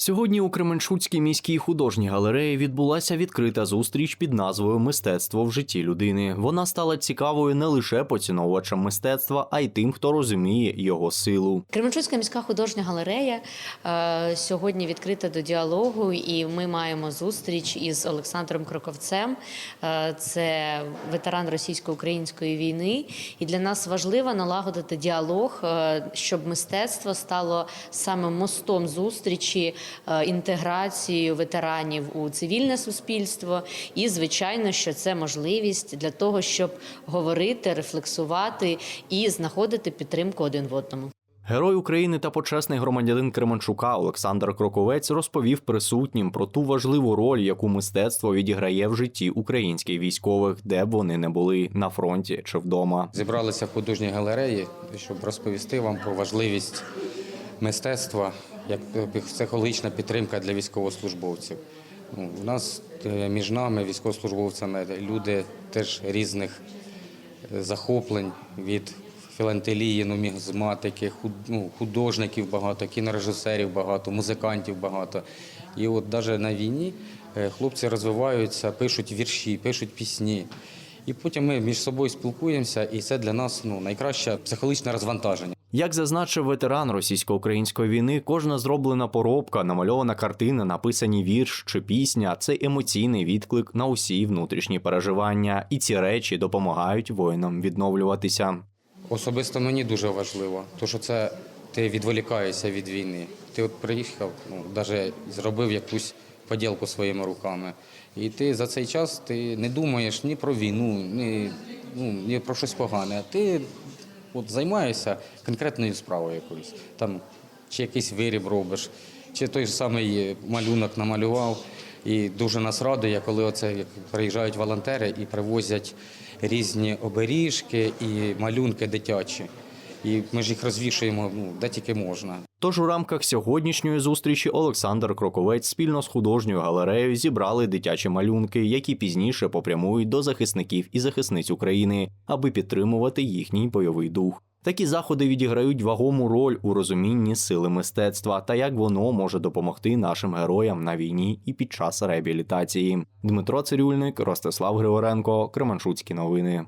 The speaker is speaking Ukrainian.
Сьогодні у Кременчуцькій міській художній галереї відбулася відкрита зустріч під назвою Мистецтво в житті людини. Вона стала цікавою не лише поціновувачам мистецтва, а й тим, хто розуміє його силу. Кременчуцька міська художня галерея е, сьогодні відкрита до діалогу, і ми маємо зустріч із Олександром Кроковцем. Е, це ветеран російсько-української війни. І для нас важливо налагодити діалог, е, щоб мистецтво стало саме мостом зустрічі, е, інтеграцією ветеранів у цивільне суспільство. І, звичайно, що це можливість для того, щоб говорити, рефлексувати і знаходити підтримку один в одному. Герой України та почесний громадянин Кременчука Олександр Кроковець розповів присутнім про ту важливу роль, яку мистецтво відіграє в житті українських військових, де б вони не були на фронті чи вдома. Зібралися в художній галереї, щоб розповісти вам про важливість мистецтва як психологічна підтримка для військовослужбовців. Ну, У нас е, між нами, військовослужбовцями, люди теж різних е, захоплень від філантелії, нумізматики, ну, художників багато, кінорежисерів багато, музикантів багато. І от навіть на війні е, хлопці розвиваються, пишуть вірші, пишуть пісні. І потім ми між собою спілкуємося, і це для нас ну, найкраще психологічне розвантаження. Як зазначив ветеран російсько-української війни, кожна зроблена поробка, намальована картина, написані вірш чи пісня це емоційний відклик на усі внутрішні переживання, і ці речі допомагають воїнам відновлюватися. Особисто мені дуже важливо, то що це ти відволікаєшся від війни. Ти от приїхав, ну навіть зробив якусь поділку своїми руками. І ти за цей час ти не думаєш ні про війну, ні, ну, ні про щось погане. Ти от займаюся конкретною справою якоюсь. Там чи якийсь виріб робиш, чи той ж самий малюнок намалював. І дуже нас радує, коли оце як приїжджають волонтери і привозять різні оберіжки і малюнки дитячі. І ми ж їх розвішуємо ну, де тільки можна. Тож у рамках сьогоднішньої зустрічі Олександр Кроковець спільно з художньою галереєю зібрали дитячі малюнки, які пізніше попрямують до захисників і захисниць України, аби підтримувати їхній бойовий дух. Такі заходи відіграють вагому роль у розумінні сили мистецтва та як воно може допомогти нашим героям на війні і під час реабілітації. Дмитро Цирюльник, Ростислав Григоренко, Кременчуцькі новини.